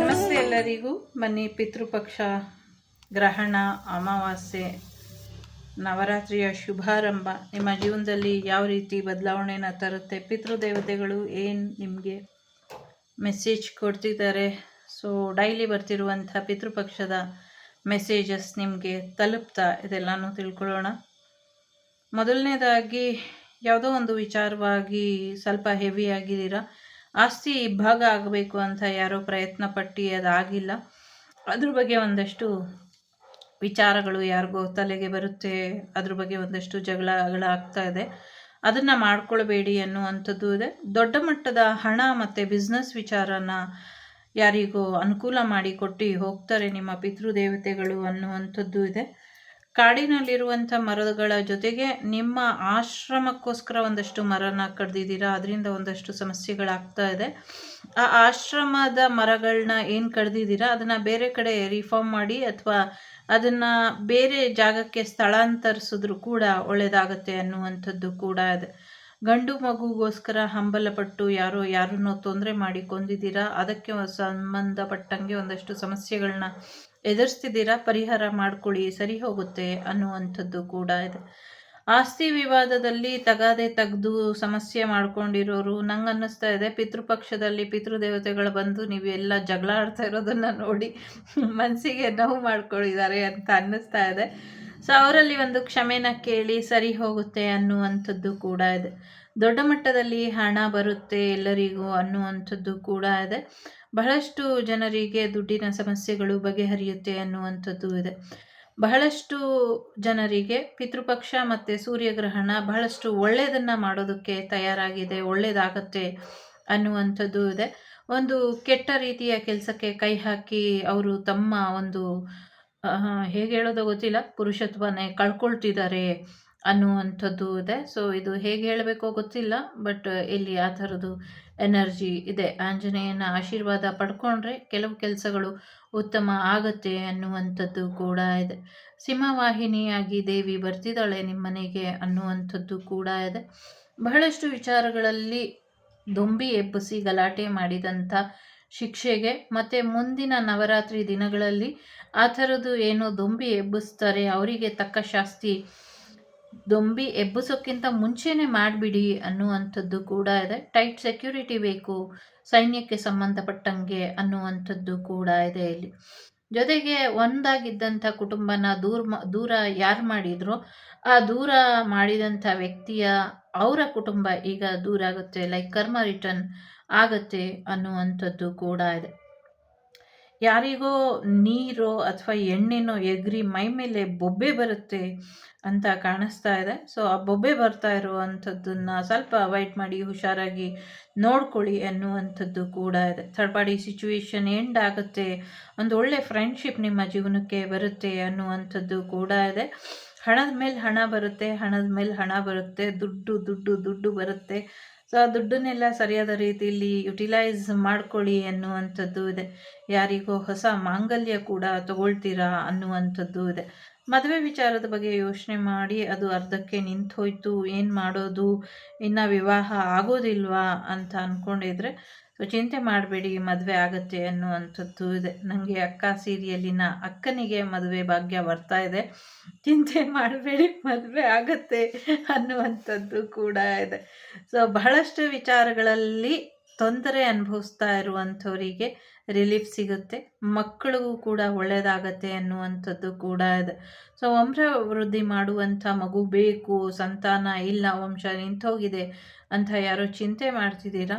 ನಮಸ್ತೆ ಎಲ್ಲರಿಗೂ. ಬನ್ನಿ ಪಿತೃಪಕ್ಷ ಗ್ರಹಣ, ಅಮಾವಾಸ್ಯೆ, ನವರಾತ್ರಿಯ ಶುಭಾರಂಭ. ನಿಮ್ಮ ಜೀವನದಲ್ಲಿ ಯಾವ ರೀತಿ ಬದಲಾವಣೆನ ತರುತ್ತೆ? ಪಿತೃದೇವತೆಗಳು ಏನು ನಿಮಗೆ ಮೆಸೇಜ್ ಕೊಡ್ತಿದ್ದಾರೆ? ಸೊ ಡೈಲಿ ಬರ್ತಿರುವಂಥ ಪಿತೃಪಕ್ಷದ ಮೆಸೇಜಸ್ ನಿಮಗೆ ತಲುಪ್ತಾ ಇದೆಲ್ಲನೂ ತಿಳ್ಕೊಳ್ಳೋಣ. ಮೊದಲನೇದಾಗಿ ಯಾವುದೋ ಒಂದು ವಿಚಾರವಾಗಿ ಸ್ವಲ್ಪ ಹೆವಿ ಆಗಿದ್ದೀರಾ? ಆಸ್ತಿ ಇಬ್ಬಾಗ ಆಗಬೇಕು ಅಂತ ಯಾರೋ ಪ್ರಯತ್ನ ಪಟ್ಟು ಅದಾಗಿಲ್ಲ. ಅದ್ರ ಬಗ್ಗೆ ಒಂದಷ್ಟು ವಿಚಾರಗಳು ಯಾರಿಗೋ ತಲೆಗೆ ಬರುತ್ತೆ, ಅದ್ರ ಬಗ್ಗೆ ಒಂದಷ್ಟು ಜಗಳಗಳಾಗ್ತಾ ಇದೆ. ಅದನ್ನು ಮಾಡ್ಕೊಳ್ಬೇಡಿ ಅನ್ನುವಂಥದ್ದು ಇದೆ. ದೊಡ್ಡ ಮಟ್ಟದ ಹಣ ಮತ್ತು ಬಿಸ್ನೆಸ್ ವಿಚಾರನ ಯಾರಿಗೋ ಅನುಕೂಲ ಮಾಡಿ ಕೊಟ್ಟು ಹೋಗ್ತಾರೆ ನಿಮ್ಮ ಪಿತೃದೇವತೆಗಳು ಅನ್ನುವಂಥದ್ದು ಇದೆ. ಕಾಡಿನಲ್ಲಿರುವಂಥ ಮರಗಳ ಜೊತೆಗೆ ನಿಮ್ಮ ಆಶ್ರಮಕ್ಕೋಸ್ಕರ ಒಂದಷ್ಟು ಮರನ ಕಡ್ದಿದ್ದೀರಾ? ಅದರಿಂದ ಒಂದಷ್ಟು ಸಮಸ್ಯೆಗಳಾಗ್ತಾ ಇದೆ. ಆ ಆಶ್ರಮದ ಮರಗಳನ್ನ ಏನು ಕಡ್ದಿದ್ದೀರಾ? ಅದನ್ನು ಬೇರೆ ಕಡೆ ರಿಫಾರ್ಮ್ ಮಾಡಿ ಅಥವಾ ಅದನ್ನು ಬೇರೆ ಜಾಗಕ್ಕೆ ಸ್ಥಳಾಂತರಿಸಿದ್ರು ಕೂಡ ಒಳ್ಳೆಯದಾಗತ್ತೆ ಅನ್ನುವಂಥದ್ದು ಕೂಡ ಇದೆ. ಗಂಡು ಮಗುಗೋಸ್ಕರ ಹಂಬಲಪಟ್ಟು ಯಾರೋ ಯಾರನ್ನೋ ತೊಂದರೆ ಮಾಡಿ ಕೊಂದಿದ್ದೀರಾ ಅದಕ್ಕೆ ಸಂಬಂಧಪಟ್ಟಂಗೆ ಒಂದಷ್ಟು ಸಮಸ್ಯೆಗಳನ್ನ ಎದುರಿಸ್ತಿದ್ದೀರಾ? ಪರಿಹಾರ ಮಾಡ್ಕೊಳ್ಳಿ, ಸರಿ ಹೋಗುತ್ತೆ ಅನ್ನುವಂಥದ್ದು ಕೂಡ ಇದೆ. ಆಸ್ತಿ ವಿವಾದದಲ್ಲಿ ತಗಾದೆ ತೆಗೆದು ಸಮಸ್ಯೆ ಮಾಡ್ಕೊಂಡಿರೋರು, ನಂಗೆ ಅನ್ನಿಸ್ತಾ ಇದೆ, ಪಿತೃಪಕ್ಷದಲ್ಲಿ ಪಿತೃದೇವತೆಗಳು ಬಂದು ನೀವೆಲ್ಲ ಜಗಳ ಆಡ್ತಾ ಇರೋದನ್ನು ನೋಡಿ ಮನಸ್ಸಿಗೆ ನೋವು ಮಾಡ್ಕೊಂಡಿದ್ದಾರೆ ಅಂತ ಅನ್ನಿಸ್ತಾ ಇದೆ. ಸೊ ಅವರಲ್ಲಿ ಒಂದು ಕ್ಷಮೆನ ಕೇಳಿ ಸರಿ ಹೋಗುತ್ತೆ ಅನ್ನುವಂಥದ್ದು ಕೂಡ ಇದೆ. ದೊಡ್ಡ ಮಟ್ಟದಲ್ಲಿ ಹಣ ಬರುತ್ತೆ ಎಲ್ಲರಿಗೂ ಅನ್ನುವಂಥದ್ದು ಕೂಡ ಇದೆ. ಬಹಳಷ್ಟು ಜನರಿಗೆ ದುಡ್ಡಿನ ಸಮಸ್ಯೆಗಳು ಬಗೆಹರಿಯುತ್ತೆ ಅನ್ನುವಂಥದ್ದು ಇದೆ. ಬಹಳಷ್ಟು ಜನರಿಗೆ ಪಿತೃಪಕ್ಷ ಮತ್ತು ಸೂರ್ಯಗ್ರಹಣ ಬಹಳಷ್ಟು ಒಳ್ಳೆಯದನ್ನು ಮಾಡೋದಕ್ಕೆ ತಯಾರಾಗಿದೆ ಒಳ್ಳೆಯದಾಗತ್ತೆ ಅನ್ನುವಂಥದ್ದು ಇದೆ. ಒಂದು ಕೆಟ್ಟ ರೀತಿಯ ಕೆಲಸಕ್ಕೆ ಕೈ ಹಾಕಿ ಅವರು ತಮ್ಮ ಒಂದು ಹೇಗೆ ಹೇಳೋದು ಗೊತ್ತಿಲ್ಲ, ಪುರುಷತ್ವನೇ ಕಳ್ಕೊಳ್ತಿದ್ದಾರೆ ಅನ್ನುವಂಥದ್ದು ಇದೆ. ಸೊ ಇದು ಹೇಗೆ ಹೇಳಬೇಕೋ ಗೊತ್ತಿಲ್ಲ ಬಟ್ ಇಲ್ಲಿ ಆ ಥರದ್ದು ಎನರ್ಜಿ ಇದೆ. ಆಂಜನೇಯನ ಆಶೀರ್ವಾದ ಪಡ್ಕೊಂಡ್ರೆ ಕೆಲವು ಕೆಲಸಗಳು ಉತ್ತಮ ಆಗುತ್ತೆ ಅನ್ನುವಂಥದ್ದು ಕೂಡ ಇದೆ. ಸಿಂಹವಾಹಿನಿಯಾಗಿ ದೇವಿ ಬರ್ತಿದ್ದಾಳೆ ನಿಮ್ಮನೆಗೆ ಅನ್ನುವಂಥದ್ದು ಕೂಡ ಇದೆ. ಬಹಳಷ್ಟು ವಿಚಾರಗಳಲ್ಲಿ ದೊಂಬಿ ಎಬ್ಬಿಸಿ ಗಲಾಟೆ ಮಾಡಿದಂಥ ಶಿಕ್ಷೆಗೆ ಮತ್ತು ಮುಂದಿನ ನವರಾತ್ರಿ ದಿನಗಳಲ್ಲಿ ಆ ಥರದ್ದು ಏನೋ ದೊಂಬಿ ಎಬ್ಬಿಸ್ತಾರೆ, ಅವರಿಗೆ ತಕ್ಕ ಶಾಸ್ತಿ ದೊಂಬಿ ಎಬ್ಬಿಸೋಕ್ಕಿಂತ ಮುಂಚೆನೇ ಮಾಡಿಬಿಡಿ ಅನ್ನುವಂಥದ್ದು ಕೂಡ ಇದೆ. ಟೈಟ್ ಸೆಕ್ಯೂರಿಟಿ ಬೇಕು, ಸೈನ್ಯಕ್ಕೆ ಸಂಬಂಧಪಟ್ಟಂಗೆ ಅನ್ನುವಂಥದ್ದು ಕೂಡ ಇದೆ ಇಲ್ಲಿ. ಜೊತೆಗೆ ಒಂದಾಗಿದ್ದಂಥ ಕುಟುಂಬನ ದೂರ ದೂರ ಯಾರು ಮಾಡಿದ್ರು? ಆ ದೂರ ಮಾಡಿದಂಥ ವ್ಯಕ್ತಿಯ ಅವರ ಕುಟುಂಬ ಈಗ ದೂರ ಆಗುತ್ತೆ ಲೈಕ್ ಕರ್ಮ ರಿಟರ್ನ್ ಆಗತ್ತೆ ಅನ್ನುವಂಥದ್ದು ಕೂಡ ಇದೆ. ಯಾರಿಗೋ ನೀರು ಅಥವಾ ಎಣ್ಣೆನೋ ಎಗ್ರಿ ಮೈ ಮೇಲೆ ಬೊಬ್ಬೆ ಬರುತ್ತೆ ಅಂತ ಕಾಣಿಸ್ತಾ ಇದೆ. ಸೊ ಆ ಬೊಬ್ಬೆ ಬರ್ತಾ ಇರುವಂಥದ್ದನ್ನು ಸ್ವಲ್ಪ ಅವಾಯ್ಡ್ ಮಾಡಿ, ಹುಷಾರಾಗಿ ನೋಡ್ಕೊಳ್ಳಿ ಅನ್ನುವಂಥದ್ದು ಕೂಡ ಇದೆ. ಥರ್ಡ್ ಪಾರ್ಟಿ ಸಿಚುವೇಶನ್ ಎಂಡ್ ಆಗುತ್ತೆ. ಒಂದು ಒಳ್ಳೆ ಫ್ರೆಂಡ್ಶಿಪ್ ನಿಮ್ಮ ಜೀವನಕ್ಕೆ ಬರುತ್ತೆ ಅನ್ನುವಂಥದ್ದು ಕೂಡ ಇದೆ. ಹಣದ ಮೇಲೆ ಹಣ ಬರುತ್ತೆ, ಹಣದ ಮೇಲೆ ಹಣ ಬರುತ್ತೆ, ದುಡ್ಡು ದುಡ್ಡು ದುಡ್ಡು ಬರುತ್ತೆ. ಸೊ ಆ ದುಡ್ಡನ್ನೆಲ್ಲ ಸರಿಯಾದ ರೀತಿಯಲ್ಲಿ ಯುಟಿಲೈಸ್ ಮಾಡ್ಕೊಳ್ಳಿ ಅನ್ನುವಂಥದ್ದು ಇದೆ. ಯಾರಿಗೋ ಹೊಸ ಮಾಂಗಲ್ಯ ಕೂಡ ತಗೊಳ್ತೀರಾ ಅನ್ನುವಂಥದ್ದು ಇದೆ. ಮದುವೆ ವಿಚಾರದ ಬಗ್ಗೆ ಯೋಚನೆ ಮಾಡಿ, ಅದು ಅರ್ಧಕ್ಕೆ ನಿಂತು ಹೋಯ್ತು ಏನು ಮಾಡೋದು, ಇನ್ನು ವಿವಾಹ ಆಗೋದಿಲ್ವಾ ಅಂತ ಅಂದ್ಕೊಂಡಿದ್ರೆ ಚಿಂತೆ ಮಾಡಬೇಡಿ, ಮದುವೆ ಆಗುತ್ತೆ ಅನ್ನುವಂಥದ್ದು ಇದೆ. ನನಗೆ ಅಕ್ಕ ಸೀರಿಯಲ್ಲಿನ ಅಕ್ಕನಿಗೆ ಮದುವೆ ಭಾಗ್ಯ ಬರ್ತಾ ಇದೆ. ಚಿಂತೆ ಮಾಡಬೇಡಿ, ಮದುವೆ ಆಗುತ್ತೆ ಅನ್ನುವಂಥದ್ದು ಕೂಡ ಇದೆ. ಸೊ ಬಹಳಷ್ಟು ವಿಚಾರಗಳಲ್ಲಿ ತೊಂದರೆ ಅನುಭವಿಸ್ತಾ ಇರುವಂಥವರಿಗೆ ರಿಲೀಫ್ ಸಿಗುತ್ತೆ. ಮಕ್ಕಳಿಗೂ ಕೂಡ ಒಳ್ಳೆಯದಾಗತ್ತೆ ಅನ್ನುವಂಥದ್ದು ಕೂಡ ಇದೆ. ಸೊ ವಂಶ ವೃದ್ಧಿ ಮಾಡುವಂಥ ಮಗು ಬೇಕು, ಸಂತಾನ ಇಲ್ಲ, ವಂಶ ನಿಂತೋಗಿದೆ ಅಂತ ಯಾರೋ ಚಿಂತೆ ಮಾಡ್ತಿದ್ದೀರಾ?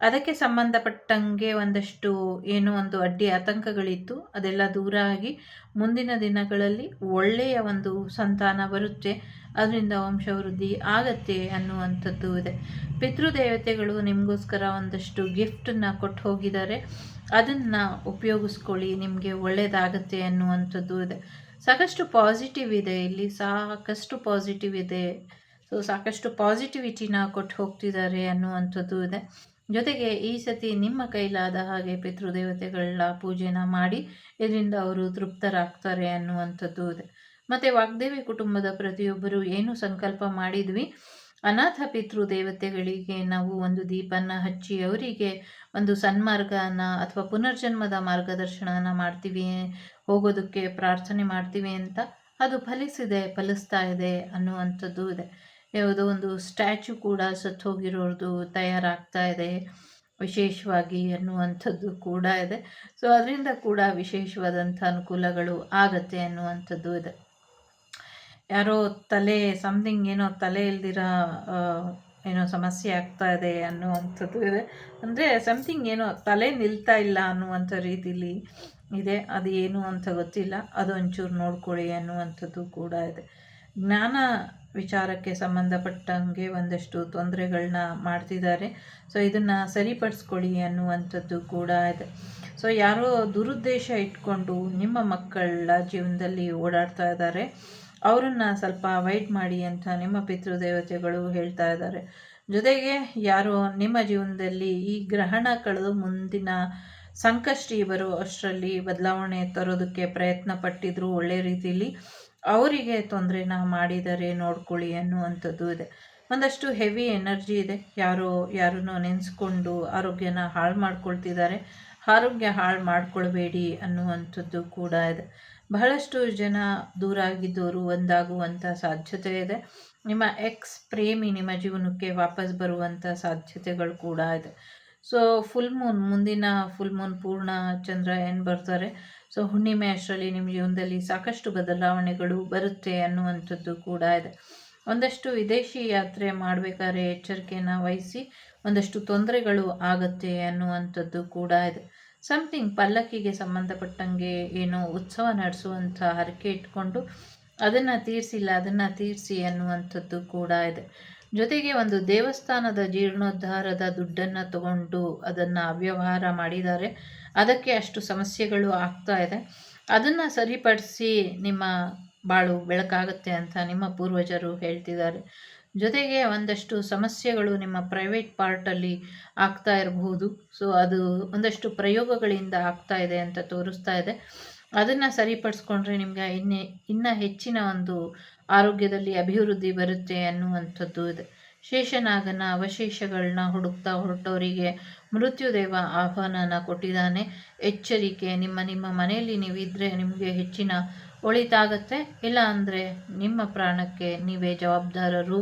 ಅದಕ್ಕೆ ಸಂಬಂಧಪಟ್ಟಂಗೆ ಒಂದಷ್ಟು ಏನೋ ಒಂದು ಅಡ್ಡಿ ಆತಂಕಗಳಿತ್ತು. ಅದೆಲ್ಲ ದೂರ ಆಗಿ ಮುಂದಿನ ದಿನಗಳಲ್ಲಿ ಒಳ್ಳೆಯ ಒಂದು ಸಂತಾನ ಬರುತ್ತೆ. ಅದರಿಂದ ವಂಶವೃದ್ಧಿ ಆಗತ್ತೆ ಅನ್ನುವಂಥದ್ದು ಇದೆ. ಪಿತೃದೇವತೆಗಳು ನಿಮಗೋಸ್ಕರ ಒಂದಷ್ಟು ಗಿಫ್ಟನ್ನು ಕೊಟ್ಟು ಹೋಗಿದ್ದಾರೆ. ಅದನ್ನು ಉಪಯೋಗಿಸ್ಕೊಳ್ಳಿ, ನಿಮಗೆ ಒಳ್ಳೆಯದಾಗತ್ತೆ ಅನ್ನುವಂಥದ್ದು ಇದೆ. ಸಾಕಷ್ಟು ಪಾಸಿಟಿವ್ ಇದೆ ಇಲ್ಲಿ. ಸಾಕಷ್ಟು ಪಾಸಿಟಿವ್ ಇದೆ. ಸೊ, ಸಾಕಷ್ಟು ಪಾಸಿಟಿವಿಟಿನ ಕೊಟ್ಟು ಹೋಗ್ತಿದ್ದಾರೆ ಅನ್ನುವಂಥದ್ದು ಇದೆ. ಜೊತೆಗೆ ಈ ಸತಿ ನಿಮ್ಮ ಕೈಲಾದ ಹಾಗೆ ಪಿತೃದೇವತೆಗಳ ಪೂಜೆನ ಮಾಡಿ ಇದರಿಂದ ಅವರು ತೃಪ್ತರಾಗ್ತಾರೆ ಅನ್ನುವಂಥದ್ದು ಇದೆ. ಮತ್ತು ವಾಗ್ದೇವಿ ಕುಟುಂಬದ ಪ್ರತಿಯೊಬ್ಬರು ಏನು ಸಂಕಲ್ಪ ಮಾಡಿದ್ವಿ? ಅನಾಥ ಪಿತೃ ದೇವತೆಗಳಿಗೆ ನಾವು ಒಂದು ದೀಪನ ಹಚ್ಚಿ ಅವರಿಗೆ ಒಂದು ಸನ್ಮಾರ್ಗನ ಅಥವಾ ಪುನರ್ಜನ್ಮದ ಮಾರ್ಗದರ್ಶನನ ಮಾಡ್ತೀವಿ, ಹೋಗೋದಕ್ಕೆ ಪ್ರಾರ್ಥನೆ ಮಾಡ್ತೀವಿ ಅಂತ ಅದು ಫಲಿಸಿದೆ, ಫಲಿಸ್ತಾ ಇದೆ ಅನ್ನುವಂಥದ್ದು ಇದೆ. ಯಾವುದೋ ಒಂದು ಸ್ಟ್ಯಾಚು ಕೂಡ ಸತ್ತೋಗಿರೋರ್ದು ತಯಾರಾಗ್ತಾ ಇದೆ, ವಿಶೇಷವಾಗಿ ಅನ್ನುವಂಥದ್ದು ಕೂಡ ಇದೆ. ಸೊ ಅದರಿಂದ ಕೂಡ ವಿಶೇಷವಾದಂಥ ಅನುಕೂಲಗಳು ಆಗತ್ತೆ ಅನ್ನುವಂಥದ್ದು ಇದೆ. ಯಾರೋ ತಲೆ ಸಮಥಿಂಗ್ ಏನೋ ತಲೆ ಇಲ್ದಿರ ಏನೋ ಸಮಸ್ಯೆ ಆಗ್ತಾ ಇದೆ ಅನ್ನುವಂಥದ್ದು ಇದೆ. ಅಂದರೆ ಸಮಥಿಂಗ್ ಏನೋ ತಲೆ ನಿಲ್ತಾ ಇಲ್ಲ ಅನ್ನುವಂಥ ರೀತಿಲಿ ಇದೆ. ಅದು ಏನು ಅಂತ ಗೊತ್ತಿಲ್ಲ. ಅದು ಒಂಚೂರು ನೋಡ್ಕೊಳ್ಳಿ ಅನ್ನುವಂಥದ್ದು ಕೂಡ ಇದೆ. ಜ್ಞಾನ ವಿಚಾರಕ್ಕೆ ಸಂಬಂಧಪಟ್ಟಂಗೆ ಒಂದಷ್ಟು ತೊಂದರೆಗಳನ್ನ ಮಾಡ್ತಿದ್ದಾರೆ. ಸೊ, ಇದನ್ನು ಸರಿಪಡಿಸ್ಕೊಳ್ಳಿ ಅನ್ನುವಂಥದ್ದು ಕೂಡ ಇದೆ. ಸೊ, ಯಾರೋ ದುರುದ್ದೇಶ ಇಟ್ಕೊಂಡು ನಿಮ್ಮ ಮಕ್ಕಳ ಜೀವನದಲ್ಲಿ ಓಡಾಡ್ತಾ ಇದ್ದಾರೆ. ಅವರನ್ನು ಸ್ವಲ್ಪ ಅವಾಯ್ಡ್ ಮಾಡಿ ಅಂತ ನಿಮ್ಮ ಪಿತೃದೇವತೆಗಳು ಹೇಳ್ತಾ ಇದ್ದಾರೆ. ಜೊತೆಗೆ ಯಾರೋ ನಿಮ್ಮ ಜೀವನದಲ್ಲಿ ಈ ಗ್ರಹಣ ಕಳೆದು ಮುಂದಿನ ಸಂಕಷ್ಟಿ ಬರೋ ಅಷ್ಟರಲ್ಲಿ ಬದಲಾವಣೆ ತರೋದಕ್ಕೆ ಪ್ರಯತ್ನ ಪಟ್ಟಿದ್ರು ಒಳ್ಳೆ ರೀತಿಯಲ್ಲಿ ಅವರಿಗೆ ತೊಂದರೆನ ಮಾಡಿದರೆ ನೋಡ್ಕೊಳ್ಳಿ ಅನ್ನುವಂಥದ್ದು ಇದೆ. ಒಂದಷ್ಟು ಹೆವಿ ಎನರ್ಜಿ ಇದೆ. ಯಾರೋ, ಯಾರನ್ನೋ ನೆನೆಸ್ಕೊಂಡು ಆರೋಗ್ಯನ ಹಾಳು ಮಾಡ್ಕೊಳ್ತಿದ್ದಾರೆ. ಆರೋಗ್ಯ ಹಾಳು ಮಾಡ್ಕೊಳ್ಬೇಡಿ ಅನ್ನುವಂಥದ್ದು ಕೂಡ ಇದೆ. ಬಹಳಷ್ಟು ಜನ ದೂರ ಆಗಿದ್ದವರು ಒಂದಾಗುವಂಥ ಸಾಧ್ಯತೆ ಇದೆ. ನಿಮ್ಮ ಎಕ್ಸ್ ಪ್ರೇಮಿ ನಿಮ್ಮ ಜೀವನಕ್ಕೆ ವಾಪಸ್ ಬರುವಂಥ ಸಾಧ್ಯತೆಗಳು ಕೂಡ ಇದೆ. ಸೊ ಫುಲ್ ಮೂನ್ ಮುಂದಿನ ಫುಲ್ ಮೂನ್ ಪೂರ್ಣ ಚಂದ್ರ ಏನು ಬರ್ತಾರೆ? ಸೊ ಹುಣ್ಣಿಮೆ ಅಷ್ಟರಲ್ಲಿ ನಿಮ್ಮ ಜೀವನದಲ್ಲಿ ಸಾಕಷ್ಟು ಬದಲಾವಣೆಗಳು ಬರುತ್ತೆ ಅನ್ನುವಂಥದ್ದು ಕೂಡ ಇದೆ. ಒಂದಷ್ಟು ವಿದೇಶಿ ಯಾತ್ರೆ ಮಾಡಬೇಕಾದ್ರೆ ಎಚ್ಚರಿಕೆಯನ್ನು ವಹಿಸಿ ಒಂದಷ್ಟು ತೊಂದರೆಗಳು ಆಗುತ್ತೆ ಅನ್ನುವಂಥದ್ದು ಕೂಡ ಇದೆ. ಸಮಥಿಂಗ್ ಪಲ್ಲಕ್ಕಿಗೆ ಸಂಬಂಧಪಟ್ಟಂಗೆ ಏನೋ ಉತ್ಸವ ನಡೆಸುವಂಥ ಹರಕೆ ಇಟ್ಕೊಂಡು ಅದನ್ನು ತೀರಿಸಿಲ್ಲ, ಅದನ್ನು ತೀರಿಸಿ ಅನ್ನುವಂಥದ್ದು ಕೂಡ ಇದೆ. ಜೊತೆಗೆ ಒಂದು ದೇವಸ್ಥಾನದ ಜೀರ್ಣೋದ್ಧಾರದ ದುಡ್ಡನ್ನು ತಗೊಂಡು ಅದನ್ನು ಅವ್ಯವಹಾರ ಮಾಡಿದ್ದಾರೆ. ಅದಕ್ಕೆ ಅಷ್ಟು ಸಮಸ್ಯೆಗಳು ಆಗ್ತಾ ಇದೆ. ಅದನ್ನು ಸರಿಪಡಿಸಿ ನಿಮ್ಮ ಬಾಳು ಬೆಳಕಾಗುತ್ತೆ ಅಂತ ನಿಮ್ಮ ಪೂರ್ವಜರು ಹೇಳ್ತಿದ್ದಾರೆ. ಜೊತೆಗೆ ಒಂದಷ್ಟು ಸಮಸ್ಯೆಗಳು ನಿಮ್ಮ ಪ್ರೈವೇಟ್ ಪಾರ್ಟಲ್ಲಿ ಆಗ್ತಾ ಇರಬಹುದು. ಸೊ ಅದು ಒಂದಷ್ಟು ಪ್ರಯೋಗಗಳಿಂದ ಆಗ್ತಾ ಇದೆ ಅಂತ ತೋರಿಸ್ತಾ ಇದೆ. ಅದನ್ನು ಸರಿಪಡಿಸ್ಕೊಂಡ್ರೆ ನಿಮಗೆ ಇನ್ನೇ, ಇನ್ನೂ ಹೆಚ್ಚಿನ ಒಂದು ಆರೋಗ್ಯದಲ್ಲಿ ಅಭಿವೃದ್ಧಿ ಬರುತ್ತೆ ಅನ್ನುವಂಥದ್ದು ಇದೆ. ಶೇಷನಾಗನ ಅವಶೇಷಗಳನ್ನ ಹುಡುಕ್ತಾ ಹೊರಟವರಿಗೆ ಮೃತ್ಯುದೇವ ಆಹ್ವಾನನ ಕೊಟ್ಟಿದ್ದಾನೆ. ಎಚ್ಚರಿಕೆ, ನಿಮ್ಮ ನಿಮ್ಮ ಮನೆಯಲ್ಲಿ ನೀವಿದ್ದರೆ ನಿಮಗೆ ಹೆಚ್ಚಿನ ಒಳಿತಾಗತ್ತೆ. ಇಲ್ಲ ಅಂದರೆ ನಿಮ್ಮ ಪ್ರಾಣಕ್ಕೆ ನೀವೇ ಜವಾಬ್ದಾರರು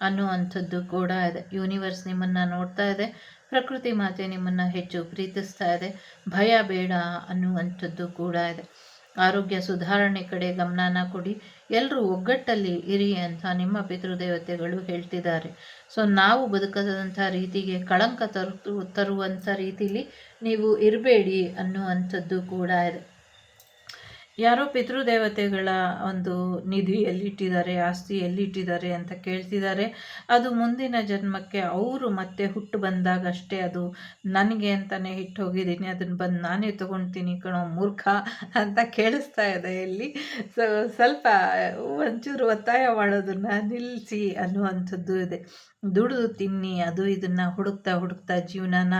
ಅನ್ನುವಂಥದ್ದು ಕೂಡ ಇದೆ. ಯೂನಿವರ್ಸ್ ನಿಮ್ಮನ್ನು ನೋಡ್ತಾ ಇದೆ. ಪ್ರಕೃತಿ ಮಾತೆ ನಿಮ್ಮನ್ನು ಹೆಚ್ಚು ಪ್ರೀತಿಸ್ತಾ ಇದೆ. ಭಯ ಬೇಡ ಅನ್ನುವಂಥದ್ದು ಕೂಡ ಇದೆ. ಆರೋಗ್ಯ ಸುಧಾರಣೆ ಕಡೆ ಗಮನನ ಕೊಡಿ. ಎಲ್ಲರೂ ಒಗ್ಗಟ್ಟಲ್ಲಿ ಇರಿ ಅಂತ ನಿಮ್ಮ ಪಿತೃದೇವತೆಗಳು ಹೇಳ್ತಿದ್ದಾರೆ. ಸೊ ನಾವು ಬದುಕದಂಥ ರೀತಿಗೆ ಕಳಂಕ ತರು ತರುವಂಥ ರೀತಿಲಿ ನೀವು ಇರಬೇಡಿ ಅನ್ನುವಂಥದ್ದು ಕೂಡ ಇದೆ. ಯಾರೋ ಪಿತೃದೇವತೆಗಳ ಒಂದು ನಿಧಿ ಎಲ್ಲಿಟ್ಟಿದ್ದಾರೆ ಆಸ್ತಿ ಎಲ್ಲಿಟ್ಟಿದ್ದಾರೆ ಅಂತ ಕೇಳ್ತಿದ್ದಾರೆ. ಅದು ಮುಂದಿನ ಜನ್ಮಕ್ಕೆ ಅವರು ಮತ್ತೆ ಹುಟ್ಟು ಬಂದಾಗ ಅಷ್ಟೇ ಅದು ನನಗೆ ಅಂತಲೇ ಇಟ್ಟು ಹೋಗಿದ್ದೀನಿ ಅದನ್ನು ಬಂದು ನಾನೇ ತೊಗೊಳ್ತೀನಿ ಕಣೋ ಮೂರ್ಖ ಅಂತ ಕೇಳಿಸ್ತಾ ಇದೆ ಇಲ್ಲಿ. ಸೊ ಸ್ವಲ್ಪ ಒಂಚೂರು ಒತ್ತಾಯ ಮಾಡೋದನ್ನು ನಿಲ್ಲಿಸಿ ಅನ್ನುವಂಥದ್ದು ಇದೆ. ದುಡಿದು ತಿನ್ನಿ, ಅದು ಇದನ್ನು ಹುಡುಕ್ತಾ ಹುಡುಕ್ತಾ ಜೀವನನ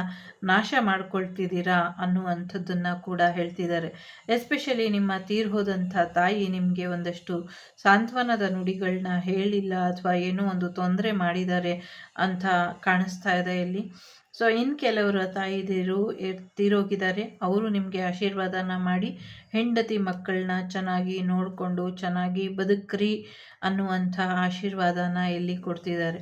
ನಾಶ ಮಾಡ್ಕೊಳ್ತಿದ್ದೀರಾ ಅನ್ನುವಂಥದ್ದನ್ನು ಕೂಡ ಹೇಳ್ತಿದ್ದಾರೆ. ಎಸ್ಪೆಷಲಿ ನಿಮ್ಮ ತೀರ್ ಹೋದಂಥ ತಾಯಿ ನಿಮಗೆ ಒಂದಷ್ಟು ಸಾಂತ್ವನದ ನುಡಿಗಳನ್ನ ಹೇಳಿಲ್ಲ ಅಥವಾ ಏನೋ ಒಂದು ತೊಂದರೆ ಮಾಡಿದ್ದಾರೆ ಅಂತ ಕಾಣಿಸ್ತಾ ಇದೆ ಇಲ್ಲಿ. ಸೊ ಇನ್ನು ಕೆಲವರು ತಾಯಿದಿರು ತೀರೋಗಿದ್ದಾರೆ. ಅವರು ನಿಮಗೆ ಆಶೀರ್ವಾದನ ಮಾಡಿ ಹೆಂಡತಿ ಮಕ್ಕಳನ್ನ ಚೆನ್ನಾಗಿ ನೋಡಿಕೊಂಡು ಚೆನ್ನಾಗಿ ಬದುಕ್ರಿ ಅನ್ನುವಂಥ ಆಶೀರ್ವಾದನ ಇಲ್ಲಿ ಕೊಡ್ತಿದ್ದಾರೆ.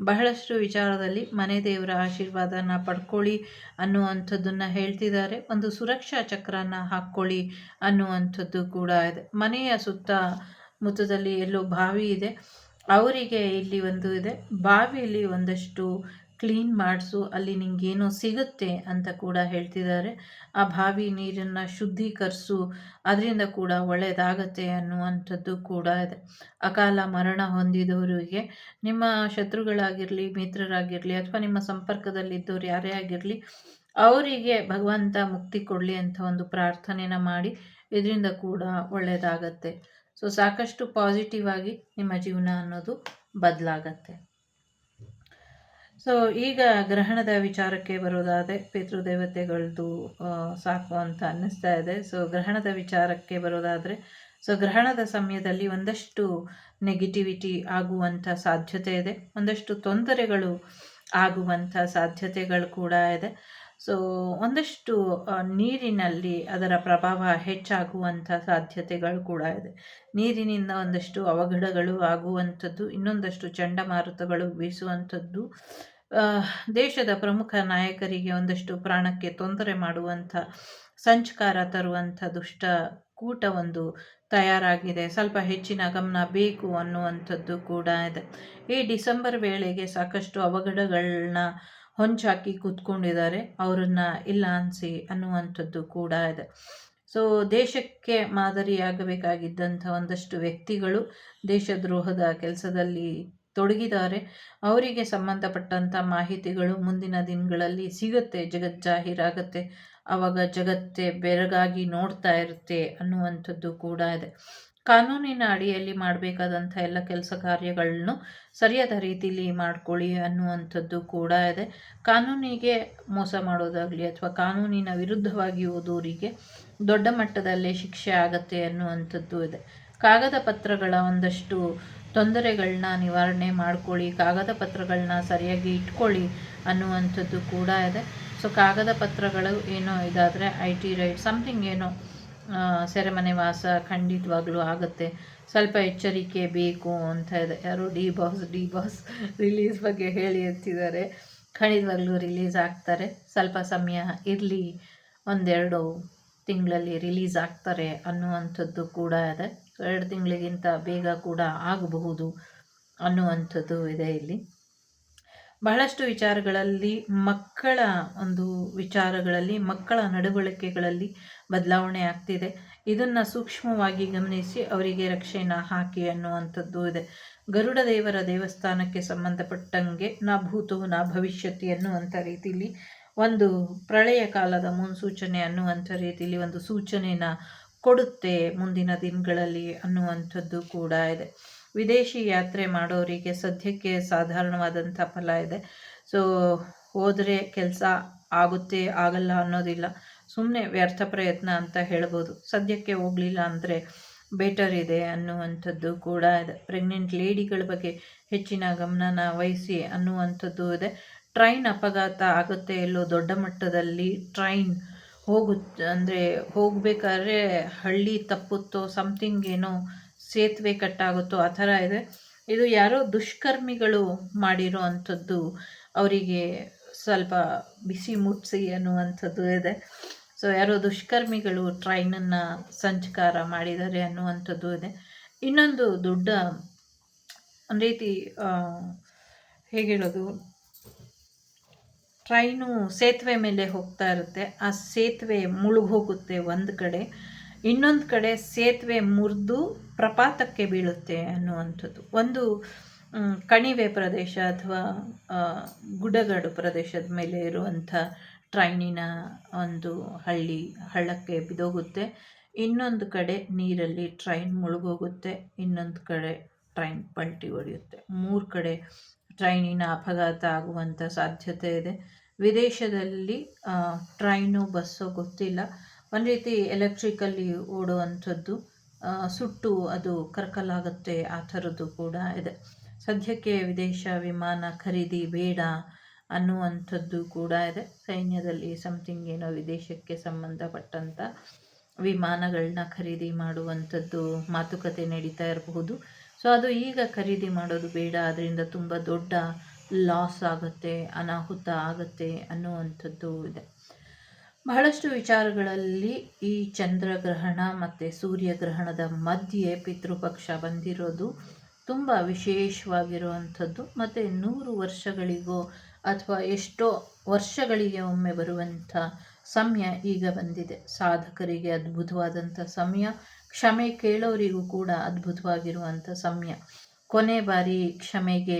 ಬಹಳಷ್ಟು ವಿಚಾರದಲ್ಲಿ ಮನೆ ದೇವರ ಆಶೀರ್ವಾದನ ಪಡ್ಕೊಳ್ಳಿ ಅನ್ನುವಂಥದ್ದನ್ನು ಹೇಳ್ತಿದ್ದಾರೆ. ಒಂದು ಸುರಕ್ಷಾ ಚಕ್ರನ ಹಾಕ್ಕೊಳ್ಳಿ ಅನ್ನುವಂಥದ್ದು ಕೂಡ ಇದೆ. ಮನೆಯ ಸುತ್ತ ಮುತ್ತದಲ್ಲಿ ಎಲ್ಲೋ ಬಾವಿ ಇದೆ. ಅವರಿಗೆ ಇಲ್ಲಿ ಒಂದು ಇದೆ. ಬಾವಿಯಲ್ಲಿ ಒಂದಷ್ಟು ಕ್ಲೀನ್ ಮಾಡಿಸು, ಅಲ್ಲಿ ನಿಂಗೇನೋ ಸಿಗುತ್ತೆ ಅಂತ ಕೂಡ ಹೇಳ್ತಿದ್ದಾರೆ. ಆ ಬಾವಿ ನೀರನ್ನು ಶುದ್ಧೀಕರಿಸು, ಅದರಿಂದ ಕೂಡ ಒಳ್ಳೆಯದಾಗತ್ತೆ ಅನ್ನುವಂಥದ್ದು ಕೂಡ ಇದೆ. ಅಕಾಲ ಮರಣ ಹೊಂದಿದವರಿಗೆ ನಿಮ್ಮ ಶತ್ರುಗಳಾಗಿರಲಿ, ಮಿತ್ರರಾಗಿರಲಿ, ಅಥವಾ ನಿಮ್ಮ ಸಂಪರ್ಕದಲ್ಲಿದ್ದವ್ರು ಯಾರೇ ಆಗಿರಲಿ, ಅವರಿಗೆ ಭಗವಂತ ಮುಕ್ತಿ ಕೊಡಲಿ ಅಂತ ಒಂದು ಪ್ರಾರ್ಥನೆನ ಮಾಡಿ, ಇದರಿಂದ ಕೂಡ ಒಳ್ಳೆಯದಾಗತ್ತೆ ಸೊ ಸಾಕಷ್ಟು ಪಾಸಿಟಿವ್ ಆಗಿ ನಿಮ್ಮ ಜೀವನ ಅನ್ನೋದು ಬದಲಾಗತ್ತೆ. ಸೊ ಈಗ ಗ್ರಹಣದ ವಿಚಾರಕ್ಕೆ ಬರೋದಾದರೆ ಪಿತೃದೇವತೆಗಳದ್ದು ಸಾಕು ಅಂತ ಅನ್ನಿಸ್ತಾ ಇದೆ. ಸೊ ಗ್ರಹಣದ ವಿಚಾರಕ್ಕೆ ಬರೋದಾದರೆ ಸೊ ಗ್ರಹಣದ ಸಮಯದಲ್ಲಿ ಒಂದಷ್ಟು ನೆಗೆಟಿವಿಟಿ ಆಗುವಂಥ ಸಾಧ್ಯತೆ ಇದೆ. ಒಂದಷ್ಟು ತೊಂದರೆಗಳು ಆಗುವಂಥ ಸಾಧ್ಯತೆಗಳು ಕೂಡ ಇದೆ. ಸೊ ಒಂದಷ್ಟು ನೀರಿನಲ್ಲಿ ಅದರ ಪ್ರಭಾವ ಹೆಚ್ಚಾಗುವಂಥ ಸಾಧ್ಯತೆಗಳು ಕೂಡ ಇದೆ. ನೀರಿನಿಂದ ಒಂದಷ್ಟು ಅವಘಡಗಳು ಆಗುವಂಥದ್ದು, ಇನ್ನೊಂದಷ್ಟು ಚಂಡಮಾರುತಗಳು ಬೀಸುವಂಥದ್ದು ದೇಶದ ಪ್ರಮುಖ ನಾಯಕರಿಗೆ ಒಂದಷ್ಟು ಪ್ರಾಣಕ್ಕೆ ತೊಂದರೆ ಮಾಡುವಂಥ, ಸಂಚಕಾರ ತರುವಂಥ ದುಷ್ಟ ಕೂಟ ಒಂದು ತಯಾರಾಗಿದೆ. ಸ್ವಲ್ಪ ಹೆಚ್ಚಿನ ಗಮನ ಬೇಕು ಅನ್ನುವಂಥದ್ದು ಕೂಡ ಇದೆ. ಈ ಡಿಸೆಂಬರ್ ವೇಳೆಗೆ ಸಾಕಷ್ಟು ಅವಘಡಗಳನ್ನ ಹೊಂಚಾಕಿ ಕೂತ್ಕೊಂಡಿದ್ದಾರೆ. ಅವರನ್ನು ಇಲ್ಲ ಅನ್ಸಿ ಅನ್ನುವಂಥದ್ದು ಕೂಡ ಇದೆ. ಸೊ, ದೇಶಕ್ಕೆ ಮಾದರಿಯಾಗಬೇಕಾಗಿದ್ದಂಥ ಒಂದಷ್ಟು ವ್ಯಕ್ತಿಗಳು ದೇಶದ್ರೋಹದ ಕೆಲಸದಲ್ಲಿ ತೊಡಗಿದ್ದಾರೆ. ಅವರಿಗೆ ಸಂಬಂಧಪಟ್ಟಂಥ ಮಾಹಿತಿಗಳು ಮುಂದಿನ ದಿನಗಳಲ್ಲಿ ಸಿಗುತ್ತೆ, ಜಗತ್ ಜಾಹೀರಾಗತ್ತೆ. ಆವಾಗ ಜಗತ್ತೇ ಬೆರಗಾಗಿ ನೋಡ್ತಾ ಇರುತ್ತೆ ಅನ್ನುವಂಥದ್ದು ಕೂಡ ಇದೆ. ಕಾನೂನಿನ ಅಡಿಯಲ್ಲಿ ಮಾಡಬೇಕಾದಂಥ ಎಲ್ಲ ಕೆಲಸ ಕಾರ್ಯಗಳನ್ನು ಸರಿಯಾದ ರೀತಿಯಲ್ಲಿ ಮಾಡ್ಕೊಳ್ಳಿ ಅನ್ನುವಂಥದ್ದು ಕೂಡ ಇದೆ. ಕಾನೂನಿಗೆ ಮೋಸ ಮಾಡೋದಾಗಲಿ ಅಥವಾ ಕಾನೂನಿನ ವಿರುದ್ಧವಾಗಿ ಓದೋರಿಗೆ ದೊಡ್ಡ ಮಟ್ಟದಲ್ಲೇ ಶಿಕ್ಷೆ ಆಗತ್ತೆ ಅನ್ನುವಂಥದ್ದು ಇದೆ. ಕಾಗದ ಪತ್ರಗಳ ಒಂದಷ್ಟು ತೊಂದರೆಗಳನ್ನ ನಿವಾರಣೆ ಮಾಡ್ಕೊಳ್ಳಿ, ಕಾಗದ ಪತ್ರಗಳನ್ನ ಸರಿಯಾಗಿ ಇಟ್ಕೊಳ್ಳಿ ಅನ್ನುವಂಥದ್ದು ಕೂಡ ಇದೆ. ಸೊ ಕಾಗದ ಪತ್ರಗಳು ಏನೋ ಇದಾದರೆ ಐ ಟಿ ರೈಟ್ ಸಮಥಿಂಗ್ ಏನೋ ಸೆರೆಮನೆ ವಾಸ ಖಂಡಿತವಾಗ್ಲೂ ಆಗುತ್ತೆ. ಸ್ವಲ್ಪ ಎಚ್ಚರಿಕೆ ಬೇಕು ಅಂತ ಇದೆ. ಯಾರು D boss D boss release ಬಗ್ಗೆ ಹೇಳಿ ಅಂತಿದ್ದಾರೆ ಖಂಡಿತವಾಗ್ಲೂ ರಿಲೀಸ್ ಆಗ್ತಾರೆ. ಸ್ವಲ್ಪ ಸಮಯ ಇರಲಿ, ಒಂದೆರಡು ತಿಂಗಳಲ್ಲಿ ರಿಲೀಸ್ ಆಗ್ತಾರೆ ಅನ್ನುವಂಥದ್ದು ಕೂಡ ಇದೆ. ಎರಡು ತಿಂಗಳಿಗಿಂತ ಬೇಗ ಕೂಡ ಆಗಬಹುದು ಅನ್ನುವಂಥದ್ದು ಇದೆ ಇಲ್ಲಿ. ಬಹಳಷ್ಟು ವಿಚಾರಗಳಲ್ಲಿ ಮಕ್ಕಳ ಒಂದು ವಿಚಾರಗಳಲ್ಲಿ, ಮಕ್ಕಳ ನಡವಳಿಕೆಗಳಲ್ಲಿ ಬದಲಾವಣೆ ಆಗ್ತಿದೆ. ಇದನ್ನು ಸೂಕ್ಷ್ಮವಾಗಿ ಗಮನಿಸಿ ಅವರಿಗೆ ರಕ್ಷೆಯನ್ನು ಹಾಕಿ ಅನ್ನುವಂಥದ್ದು ಇದೆ. ಗರುಡ ದೇವರ ದೇವಸ್ಥಾನಕ್ಕೆ ಸಂಬಂಧಪಟ್ಟಂಗೆ ನಾ ಭೂತು ನಾ ಭವಿಷ್ಯತಿ ಅನ್ನುವಂಥ ರೀತಿಯಲ್ಲಿ ಒಂದು ಪ್ರಳಯ ಕಾಲದ ಮುನ್ಸೂಚನೆ ಅನ್ನುವಂಥ ರೀತಿಯಲ್ಲಿ ಒಂದು ಸೂಚನೆನ ಕೊಡುತ್ತೆ ಮುಂದಿನ ದಿನಗಳಲ್ಲಿ ಅನ್ನುವಂಥದ್ದು ಕೂಡ ಇದೆ. ವಿದೇಶಿ ಯಾತ್ರೆ ಮಾಡೋರಿಗೆ ಸದ್ಯಕ್ಕೆ ಸಾಧಾರಣವಾದಂಥ ಫಲ ಇದೆ. ಸೊ ಹೋದರೆ ಕೆಲಸ ಆಗುತ್ತೆ, ಆಗಲ್ಲ ಅನ್ನೋದಿಲ್ಲ. ಸುಮ್ಮನೆ ವ್ಯರ್ಥ ಪ್ರಯತ್ನ ಅಂತ ಹೇಳ್ಬೋದು. ಸದ್ಯಕ್ಕೆ ಹೋಗಲಿಲ್ಲ ಅಂದರೆ ಬೆಟರ್ ಇದೆ ಅನ್ನುವಂಥದ್ದು ಕೂಡ ಇದೆ. ಪ್ರೆಗ್ನೆಂಟ್ ಲೇಡಿಗಳ ಬಗ್ಗೆ ಹೆಚ್ಚಿನ ಗಮನನ ವಹಿಸಿ ಅನ್ನುವಂಥದ್ದು ಇದೆ. ಟ್ರೈನ್ ಅಪಘಾತ ಆಗುತ್ತೆ ಎಲ್ಲೋ ದೊಡ್ಡ ಮಟ್ಟದಲ್ಲಿ ಟ್ರೈನ್ ಹೋಗುತ್ತೆ. ಅಂದರೆ ಹೋಗಬೇಕಾದ್ರೆ ಹಳ್ಳಿ ತಪ್ಪುತ್ತೋ ಸಮಥಿಂಗ್ ಏನೋ ಸೇತುವೆ ಕಟ್ಟಾಗುತ್ತೋ, ಆ ಥರ ಇದೆ. ಇದು ಯಾರೋ ದುಷ್ಕರ್ಮಿಗಳು ಮಾಡಿರೋ ಅಂಥದ್ದು ಅವರಿಗೆ ಸ್ವಲ್ಪ ಬಿಸಿ ಮುಟ್ಸಿ ಅನ್ನುವಂಥದ್ದು ಇದೆ. ಸೊ ಯಾರೋ ದುಷ್ಕರ್ಮಿಗಳು ಟ್ರೈನನ್ನು ಸಂಚಕಾರ ಮಾಡಿದ್ದಾರೆ ಅನ್ನುವಂಥದ್ದು ಇದೆ. ಇನ್ನೊಂದು ದೊಡ್ಡ ರೀತಿ ಹೇಗೆ ಹೇಳೋದು? ಟ್ರೈನು ಸೇತುವೆ ಮೇಲೆ ಹೋಗ್ತಾ ಇರುತ್ತೆ. ಆ ಸೇತುವೆ ಮುಳುಗೋಗುತ್ತೆ ಒಂದು ಕಡೆ. ಇನ್ನೊಂದು ಕಡೆ ಸೇತುವೆ ಮುರಿದು ಪ್ರಪಾತಕ್ಕೆ ಬೀಳುತ್ತೆ ಅನ್ನುವಂಥದ್ದು. ಒಂದು ಕಣಿವೆ ಪ್ರದೇಶ ಅಥವಾ ಗುಡಗಾಡು ಪ್ರದೇಶದ ಮೇಲೆ ಇರುವಂಥ ಟ್ರೈನಿನ ಒಂದು ಹಳ್ಳಿ, ಹಳ್ಳಕ್ಕೆ ಬಿದೋಗುತ್ತೆ ಇನ್ನೊಂದು ಕಡೆ ನೀರಲ್ಲಿ ಟ್ರೈನ್ ಮುಳುಗೋಗುತ್ತೆ ಇನ್ನೊಂದು ಕಡೆ ಟ್ರೈನ್ ಪಲ್ಟಿ ಹೊಡೆಯುತ್ತೆ. ಮೂರು ಕಡೆ ಟ್ರೈನಿನ ಅಪಘಾತ ಆಗುವಂಥ ಸಾಧ್ಯತೆ ಇದೆ. ವಿದೇಶದಲ್ಲಿ ಟ್ರೈನು, ಬಸ್ಸು ಗೊತ್ತಿಲ್ಲ. ಒಂದು ರೀತಿ ಎಲೆಕ್ಟ್ರಿಕಲ್ಲಿ ಓಡುವಂಥದ್ದು ಸುಟ್ಟು ಅದು ಕರ್ಕಲಾಗುತ್ತೆ, ಆ ಥರದ್ದು ಕೂಡ ಇದೆ. ಸದ್ಯಕ್ಕೆ ವಿದೇಶ ವಿಮಾನ ಖರೀದಿ ಬೇಡ ಅನ್ನುವಂಥದ್ದು ಕೂಡ ಇದೆ. ಸೈನ್ಯದಲ್ಲಿ ಸಮಥಿಂಗ್ ಏನೋ ವಿದೇಶಕ್ಕೆ ಸಂಬಂಧಪಟ್ಟಂಥ ವಿಮಾನಗಳನ್ನ ಖರೀದಿ ಮಾಡುವಂಥದ್ದು ಮಾತುಕತೆ ನಡೀತಾ ಇರಬಹುದು. ಸೊ ಅದು ಈಗ ಖರೀದಿ ಮಾಡೋದು ಬೇಡ ಅದರಿಂದ ತುಂಬ ದೊಡ್ಡ ಲಾಸ್ ಆಗುತ್ತೆ, ಅನಾಹುತ ಆಗುತ್ತೆ ಅನ್ನುವಂಥದ್ದು ಇದೆ. ಬಹಳಷ್ಟು ವಿಚಾರಗಳಲ್ಲಿ ಈ ಚಂದ್ರಗ್ರಹಣ ಮತ್ತು ಸೂರ್ಯಗ್ರಹಣದ ಮಧ್ಯೆ ಪಿತೃಪಕ್ಷ ಬಂದಿರೋದು ತುಂಬ ವಿಶೇಷವಾಗಿರುವಂಥದ್ದು. ಮತ್ತು ನೂರು ವರ್ಷಗಳಿಗೋ ಅಥವಾ ಎಷ್ಟೋ ವರ್ಷಗಳಿಗೆ ಒಮ್ಮೆ ಬರುವಂಥ ಸಮಯ ಈಗ ಬಂದಿದೆ. ಸಾಧಕರಿಗೆ ಅದ್ಭುತವಾದಂಥ ಸಮಯ. ಕ್ಷಮೆ ಕೇಳೋರಿಗೂ ಕೂಡ ಅದ್ಭುತವಾಗಿರುವಂಥ ಸಮಯ. ಕೊನೆ ಬಾರಿ ಕ್ಷಮೆಗೆ